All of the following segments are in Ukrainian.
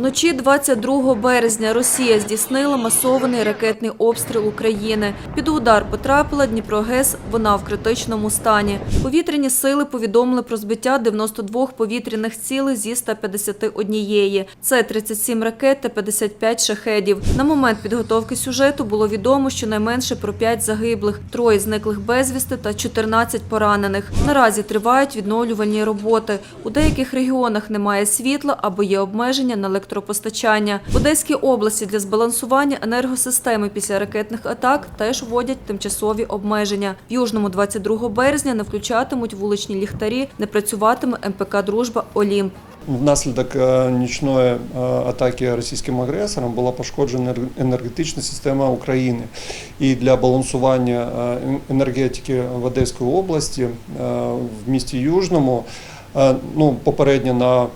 Вночі 22 березня Росія здійснила масований ракетний обстріл України. Під удар потрапила Дніпрогес, вона в критичному стані. Повітряні сили повідомили про збиття 92 повітряних цілей зі 151. Це 37 ракет та 55 шахедів. На момент підготовки сюжету було відомо щонайменше про 5 загиблих, троє зниклих безвісти та 14 поранених. Наразі тривають відновлювальні роботи. У деяких регіонах немає світла або є обмеження на електропостачання. В Одеській області для збалансування енергосистеми після ракетних атак теж вводять тимчасові обмеження. В Южному 22 березня не включатимуть вуличні ліхтарі, не працюватиме МПК Дружба Олімп. Внаслідок е, нічної е, атаки російським агресором була пошкоджена енергетична система України. І для балансування е, енергетики в Одеській області в місті Южному ну, попередньо на е,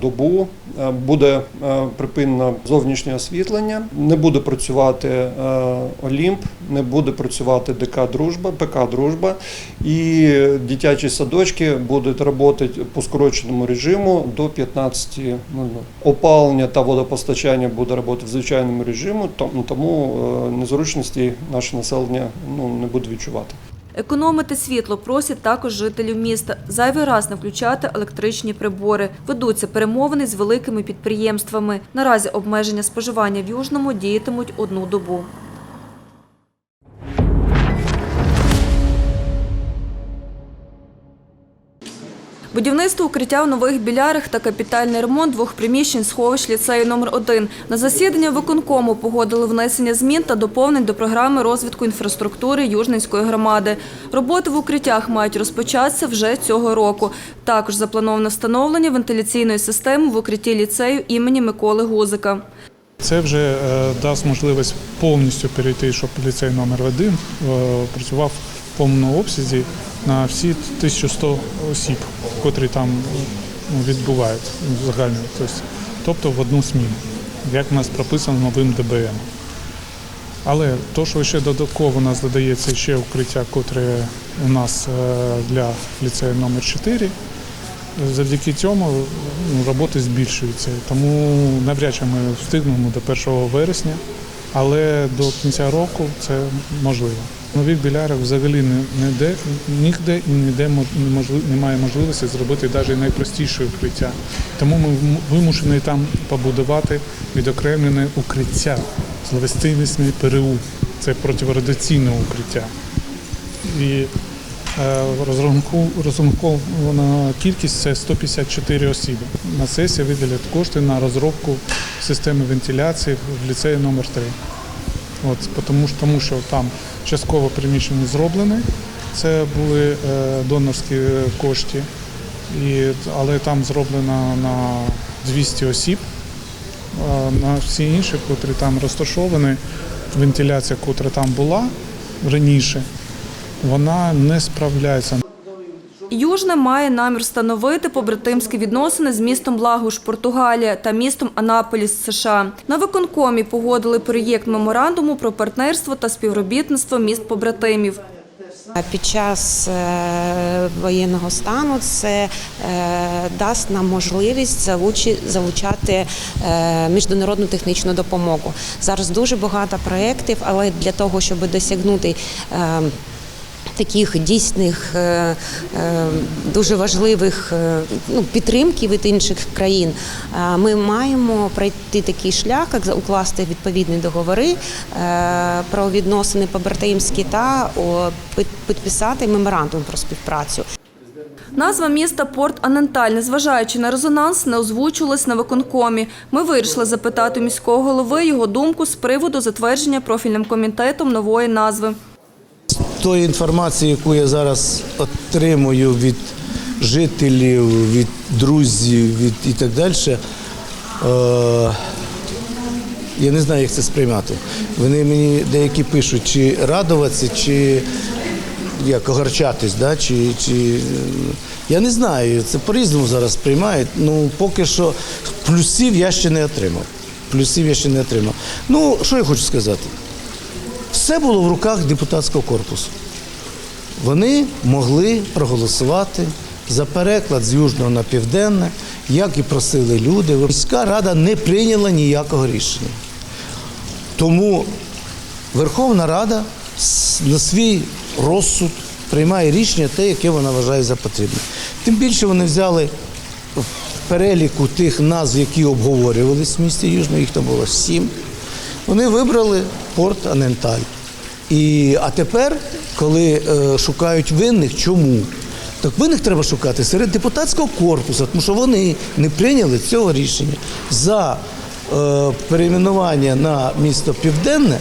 добу е, буде е, припинено зовнішнє освітлення, не буде працювати е, Олімп, не буде працювати ДК Дружба, ПК Дружба, і дитячі садочки будуть працювати по скороченому режиму до 15.00. Опалення та водопостачання буде працювати в звичайному режимі, тому- е, незручності наше населення ну, не буде відчувати. Економити світло просять також жителів міста. Зайвий раз не включати електричні прибори. Ведуться перемовини з великими підприємствами. Наразі обмеження споживання в Южному діятимуть одну добу. Будівництво укриття в нових білярах та капітальний ремонт двох приміщень сховищ ліцею номер 1 На засідання виконкому погодили внесення змін та доповнень до програми розвитку інфраструктури Южненської громади. Роботи в укриттях мають розпочатися вже цього року. Також заплановано встановлення вентиляційної системи в укритті ліцею імені Миколи Гузика. Це вже е, дасть можливість повністю перейти, щоб ліцей номер 1 е, працював в повному обсязі на всі 1100 осіб, котрі там ну, відбувають загально, тобто, тобто в одну сміну, як у нас прописано новим ДБМ. Але то, що ще додатково у нас додається ще укриття, котре у нас е, для ліцею номер 4 Завдяки цьому ну, роботи збільшуються. Тому навряд чи ми встигнемо до 1 вересня, але до кінця року це можливо. Нових білярах взагалі не- ніде, ніде і ніде немає можливості зробити навіть найпростіше укриття. Тому ми вимушені там побудувати відокремлене укриття з властивістю ПРУ. Це протирадіаційне укриття. І Е, розрахунку- Розрахункована кількість це 154 осіб. На сесії виділять кошти на розробку системи вентиляції в ліцеї номер 3 От, тому, тому що там частково приміщення зроблене, це були е, донорські кошти, і, але там зроблено на 200 осіб. А на всі інші, котрі там розташовані, вентиляція, котра там була раніше, вона не справляється. Южне має намір встановити побратимські відносини з містом Лагуш, Португалія та містом Анаполіс, США. На виконкомі погодили проєкт меморандуму про партнерство та співробітництво міст побратимів. Під час е, воєнного стану це е, дасть нам можливість залучати е, міжнародну технічну допомогу. Зараз дуже багато проєктів, але для того, щоб досягнути е, таких дійсних е, е, дуже важливих е, ну, підтримки від інших країн, ми маємо пройти такий шлях, як укласти відповідні договори про відносини побратимські та підписати меморандум про співпрацю. Назва міста Порт Аненталь, незважаючи на резонанс, не озвучувалась на виконкомі. Ми вирішили запитати міського голови його думку з приводу затвердження профільним комітетом нової назви. Тої інформації, яку я зараз отримую від жителів, від друзів від і так далі, е, я не знаю, як це сприймати. Вони мені деякі пишуть, чи радуватися, чи як огорчатись, да? чи, чи е, я не знаю, це по-різному зараз сприймають. Ну, поки що плюсів я ще не отримав. Плюсів я ще не отримав. Ну, що я хочу сказати? Все було в руках депутатського корпусу. Вони могли проголосувати за переклад з южного на південне, як і просили люди. Міська рада не прийняла ніякого рішення. Тому Верховна Рада на свій розсуд приймає рішення те, яке вона вважає за потрібне. Тим більше вони взяли в переліку тих назв, які обговорювалися в місті Южно, їх там було сім. Вони вибрали порт Аненталь. І, а тепер, коли е, шукають винних, чому? Так винних треба шукати серед депутатського корпусу, тому що вони не прийняли цього рішення за е, перейменування на місто Південне.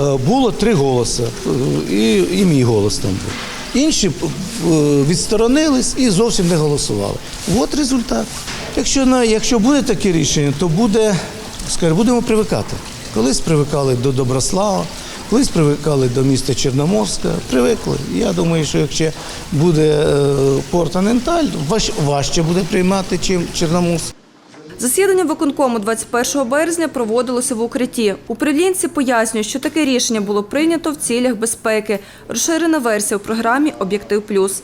е, Було три голоси, е, і, і мій голос там був. Інші е, відсторонились і зовсім не голосували. От результат. Якщо, якщо буде таке рішення, то буде, скажімо, будемо привикати. Колись привикали до Доброслава, колись привикали до міста Чорноморська, привикли. Я думаю, що якщо буде е, порт Аненталь, важ, важче буде приймати, чим Чорноморськ. Засідання виконкому 21 березня проводилося в укритті. Управлінці пояснюють, що таке рішення було прийнято в цілях безпеки. Розширена версія у програмі Об'єктив Плюс.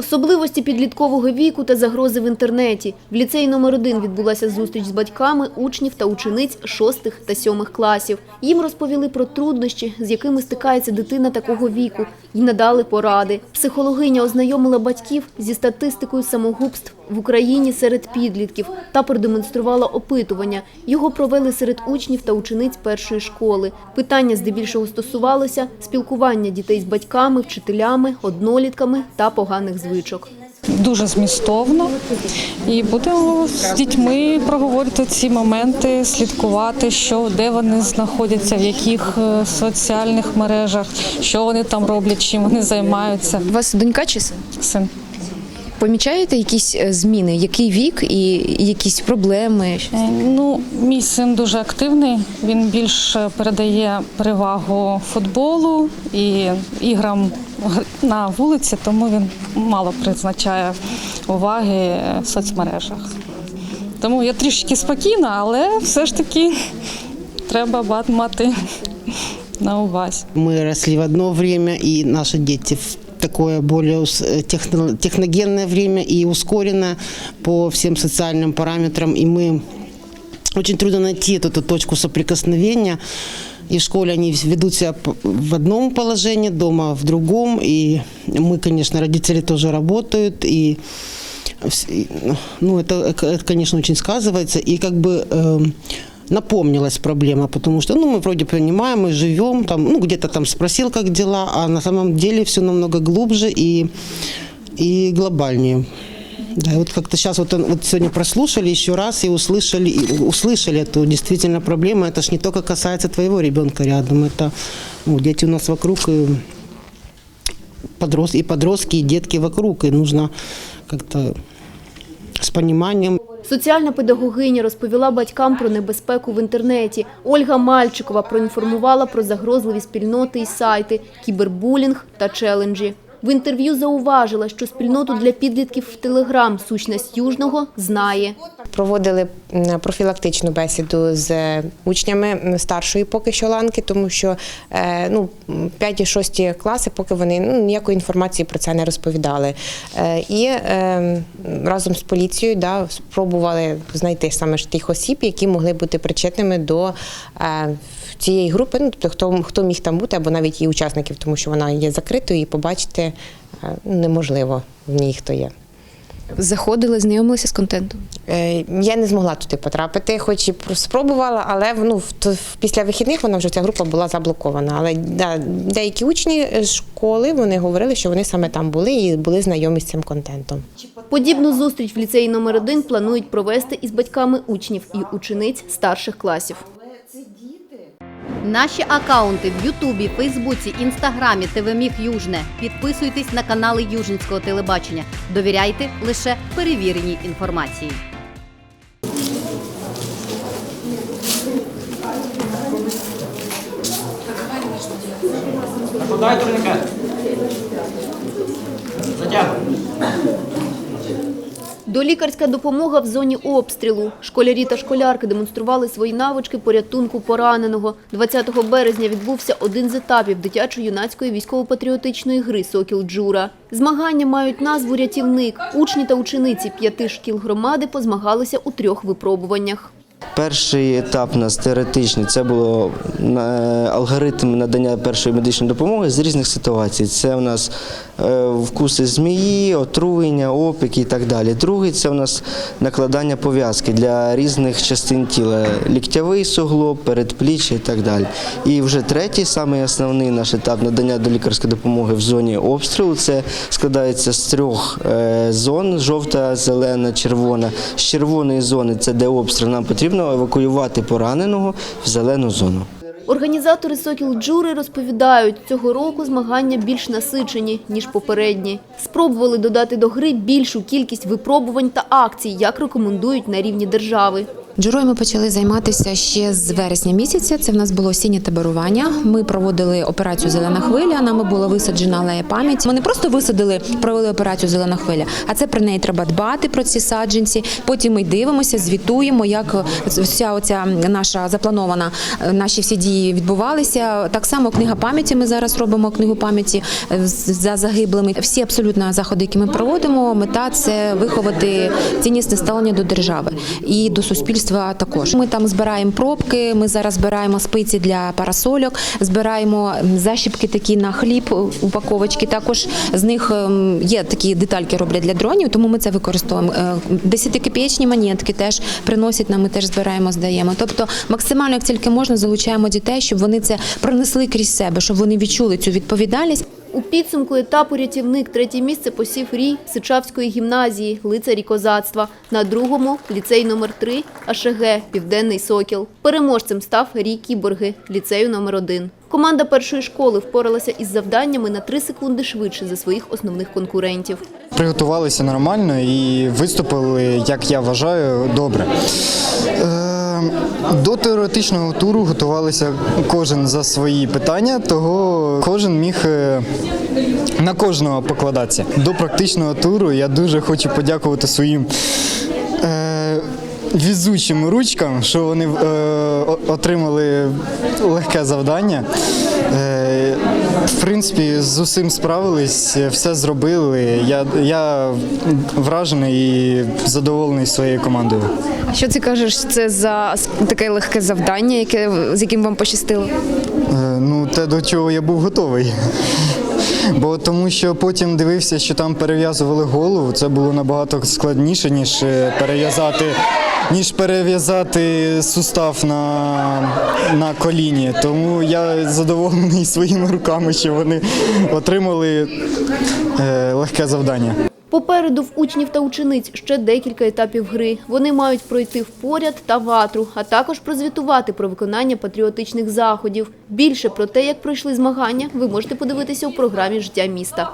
Особливості підліткового віку та загрози в інтернеті. В ліцеї номер 1 відбулася зустріч з батьками учнів та учениць шостих та сьомих класів. Їм розповіли про труднощі, з якими стикається дитина такого віку, і надали поради. Психологиня ознайомила батьків зі статистикою самогубств в Україні серед підлітків та продемонструвала опитування. Його провели серед учнів та учениць першої школи. Питання здебільшого стосувалося спілкування дітей з батьками, вчителями, однолітками та поганих звичок. дуже змістовно. І будемо з дітьми проговорити ці моменти, слідкувати, що де вони знаходяться, в яких е, соціальних мережах, що вони там роблять, чим вони займаються. У вас донька чи син? Син. Помічаєте якісь е, зміни? Який вік і якісь проблеми? Е, Ну, мій син дуже активний. Він більше передає перевагу футболу і іграм на вулиці, тому він мало призначає уваги е, в соцмережах. Тому я трішки спокійна, але все ж таки треба ба- мати на увазі. Мы росли в одно время, и наши дети в такое более ус- э, техно- техногенное время и ускорено по всем социальным параметрам. И мы очень трудно найти эту, эту точку соприкосновения. И в школе они ведут себя п- в одном положении, дома в другом. И мы, конечно, родители тоже работают. И вс- и, ну, это, это, конечно, очень сказывается. И как бы эм, напомнилась проблема, потому что, ну, мы вроде понимаем, мы живем, там, ну, где-то там спросил, как дела, а на самом деле все намного глубже и, и глобальнее. Да, вот как-то сейчас вот, вот сегодня прослушали еще раз и услышали, и услышали эту действительно проблему. Это ж не только касается твоего ребенка рядом, это ну, дети у нас вокруг, и, подрос, и подростки, и детки вокруг, и нужно как-то с поніманням. Соціальна педагогиня розповіла батькам про небезпеку в інтернеті. Ольга Мальчикова проінформувала про загрозливі спільноти і сайти, кібербулінг та челенджі. В інтерв'ю зауважила, що спільноту для підлітків в Телеграм сущність Южного знає. Проводили профілактичну бесіду з учнями старшої поки що ланки, тому що е, ну, 5-6 класи, поки вони ну, ніякої інформації про це не розповідали. Е, І е, разом з поліцією да, спробували знайти саме ж тих осіб, які могли бути причетними до е, цієї групи, ну, тобто хто, хто міг там бути, або навіть її учасників, тому що вона є закритою і побачити неможливо в ній хто є. Заходили, знайомилися з контентом. Е, Я не змогла туди потрапити, хоч і спробувала, але ну, то- після вихідних вона вже ця група була заблокована. Але да, деякі учні е, школи вони говорили, що вони саме там були і були знайомі з цим контентом. Подібну зустріч в ліцеї номер 1 планують провести із батьками учнів і учениць старших класів. Наші акаунти в Ютубі, Фейсбуці, Інстаграмі, ТВ Южне. Підписуйтесь на канали Южницького телебачення. Довіряйте лише перевіреній інформації. Накладай турникет. Затягуй. Долікарська допомога в зоні обстрілу. Школярі та школярки демонстрували свої навички порятунку пораненого. 20 березня відбувся один з етапів дитячо-юнацької військово-патріотичної гри «Сокіл Джура». Змагання мають назву «Рятівник». Учні та учениці п'яти шкіл громади позмагалися у трьох випробуваннях. Перший етап у нас теоретичний це було е, алгоритм надання першої медичної допомоги з різних ситуацій. Це у нас вкуси змії, отруєння, опіки і так далі. Другий це у нас накладання пов'язки для різних частин тіла: ліктявий суглоб, передпліччя і так далі. І вже третій, самий основний наш етап надання до лікарської допомоги в зоні обстрілу. Це складається з трьох е, зон: жовта, зелена, червона. З червоної зони це де обстріл нам потрібно евакуювати пораненого в зелену зону. Організатори «Сокіл Джури» розповідають, цього року змагання більш насичені, ніж попередні. Спробували додати до гри більшу кількість випробувань та акцій, як рекомендують на рівні держави. Джурою ми почали займатися ще з вересня місяця. Це в нас було осіннє таборування. Ми проводили операцію Зелена хвиля. Нами була висаджена алея пам'яті. Ми не просто висадили, провели операцію Зелена хвиля, а це про неї треба дбати про ці саджанці. Потім ми дивимося, звітуємо, як вся оця наша запланована, наші всі дії відбувалися. Так само книга пам'яті. Ми зараз робимо книгу пам'яті е, за загиблими. Всі абсолютно заходи, які ми проводимо, мета це виховати ціннісне ставлення до держави і до суспільства також. Ми там збираємо пробки. Ми зараз збираємо спиці для парасольок, збираємо м, защіпки такі на хліб, упаковочки. Також з них ем, є такі детальки роблять для дронів, тому ми це використовуємо. Е, Десятикопієчні монетки теж приносять нам. Ми теж збираємо, здаємо. Тобто максимально як тільки можна залучаємо дітей, щоб вони це пронесли крізь себе, щоб вони відчули цю відповідальність. У підсумку етапу «Рятівник» третє місце посів рій Сичавської гімназії «Лицарі козацтва». На другому – ліцей номер 3 АШГ «Південний Сокіл». Переможцем став рій Кіборги ліцею номер 1. Команда першої школи впоралася із завданнями на 3 секунди швидше за своїх основних конкурентів. Приготувалися нормально і виступили, як я вважаю, добре. Е, До теоретичного туру готувалися кожен за свої питання, того кожен міг е, на кожного покладатися. До практичного туру я дуже хочу подякувати своїм. е, Візучим ручкам, що вони е, отримали легке завдання. Е, в принципі, з усім справились, все зробили. Я, я вражений і задоволений своєю командою. Що ти кажеш? Це за таке легке завдання, яке з яким вам пощастило? Е, ну, те, до чого я був готовий. Бо тому що потім дивився, що там перев'язували голову, це було набагато складніше, ніж е, перев'язати, ніж перев'язати сустав на, на коліні. Тому я задоволений своїми руками, що вони отримали е, легке завдання. Попереду в учнів та учениць ще декілька етапів гри. Вони мають пройти впоряд та ватру, а також прозвітувати про виконання патріотичних заходів. Більше про те, як пройшли змагання, ви можете подивитися у програмі «Життя міста».